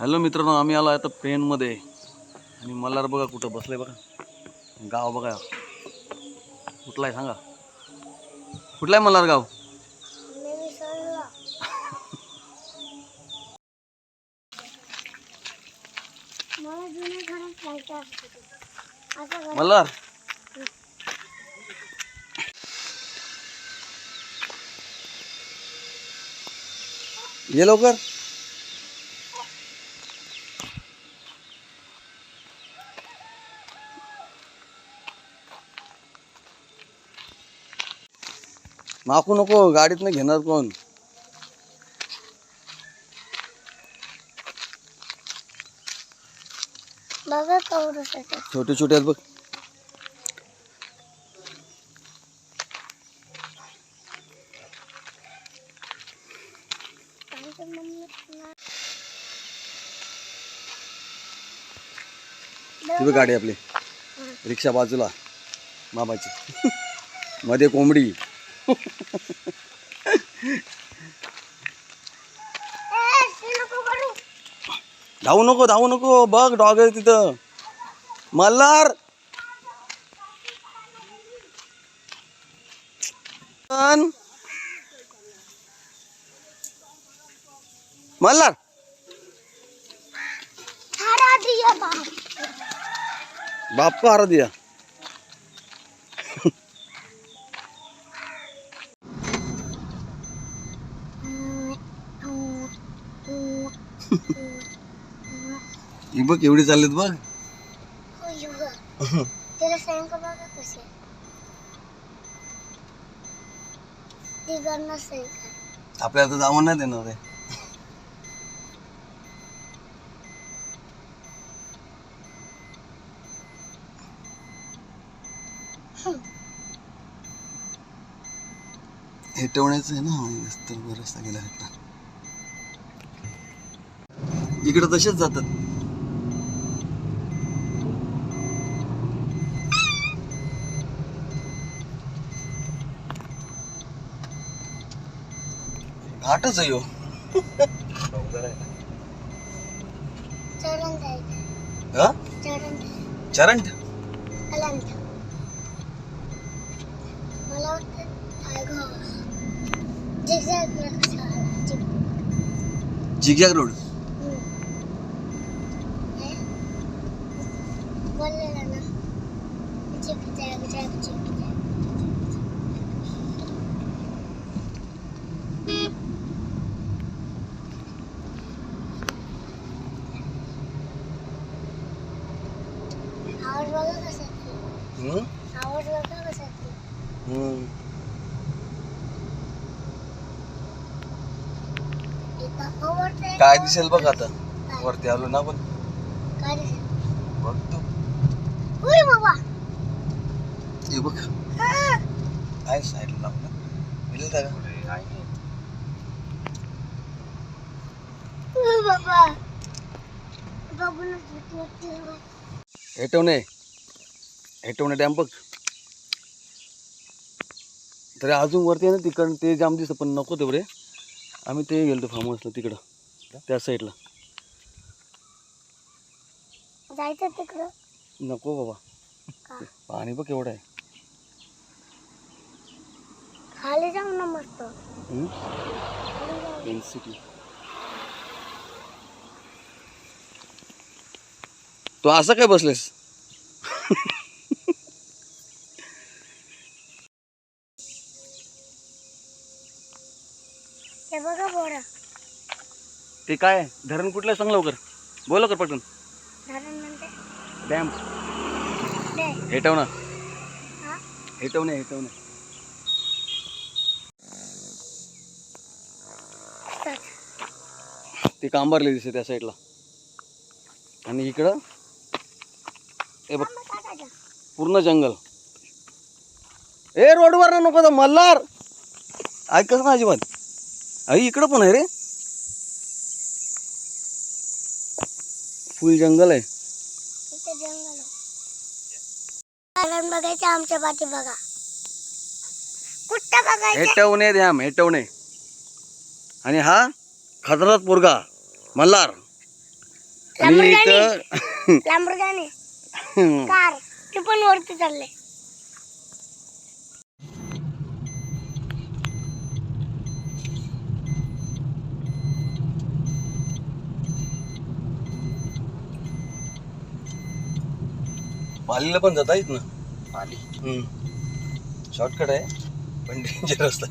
Hello मित्रांनो आम्ही आलो आता पेनमध्ये आणि मल्हार बघा कुठं बसलंय बघा. गाव बघा. कुठला आहे सांगा. कुठला आहे मल्हार गाव? मल्हार. ये लवकर. माकू नको गाडीत नाही घेणार कोण. बघा छोटे छोटे आहेत बघ. आमच्या मम्मी ती बघ गाडी आपली. रिक्षा बाजूला. मामाची. मध्ये कोंबडी. धावू नको धावू नको बघ डॉग आहे तिथं. मल्हार. मल्हार! बाप. बाप को हरा दिया? ही बघ एवढी चाललीत बघ. त्याला सांग बघा कसे तिघांना सांग आपल्याला तर जाऊन नाही देणार रे हेटवण्याचं आहे ना? रस्ता रस्ता गेला रस्ता इकडं तसेच जातात. घाटच आहे हा? चरण? जायचं चरंट काय दिसेल बघ आता. वरती आलो ना पण काय दिसेल? बघ तू. बाबा हे बघ. काय साईडला लावलं मिळेल का? बाबा बघूनच वाटते रे. हेटवणे हेटवणे डॅम बघ. तरी अजून वरती आहे ना तिकडं ते जाम दिसतं पण नको तेवढे. आम्ही ते गेलो फार्म हाऊसला तिकडं त्या साईडला जायचं तिकडं? नको बाबा. पाणी बघ एवढं आहे. खाली जाऊ ना मस्त. डेन्सिटी तू असं काय बसलेस? हे बघा बोरा. ते काय? धरण कुठलं? सांग लवकर. बोल लवकर पटकन. धरण म्हणते डॅम. दे हेटवणं. हा? हेटवणे हेटवणे. चल. ते कांबारले दिसते त्या साईडला. आणि इकडं? हे बघ. टाकायचं. पूर्ण जंगल. ए रोडवर ना नको तर मल्हार. ऐकच ना अजिबात. आई इकडं पण आहे रे. फुल जंगल आहे. जंगल बघायचं आमच्या पाठी बघा. कुठं बघायचं? हेटवणे ध्याम हेटवणे. आणि हा खतरात पोरगा मल्हार. आणि इथं कार. ते पण वरती चालले. पालीला पण जाता येत ना? पाली शॉर्टकट आहे पण डेंजर असतं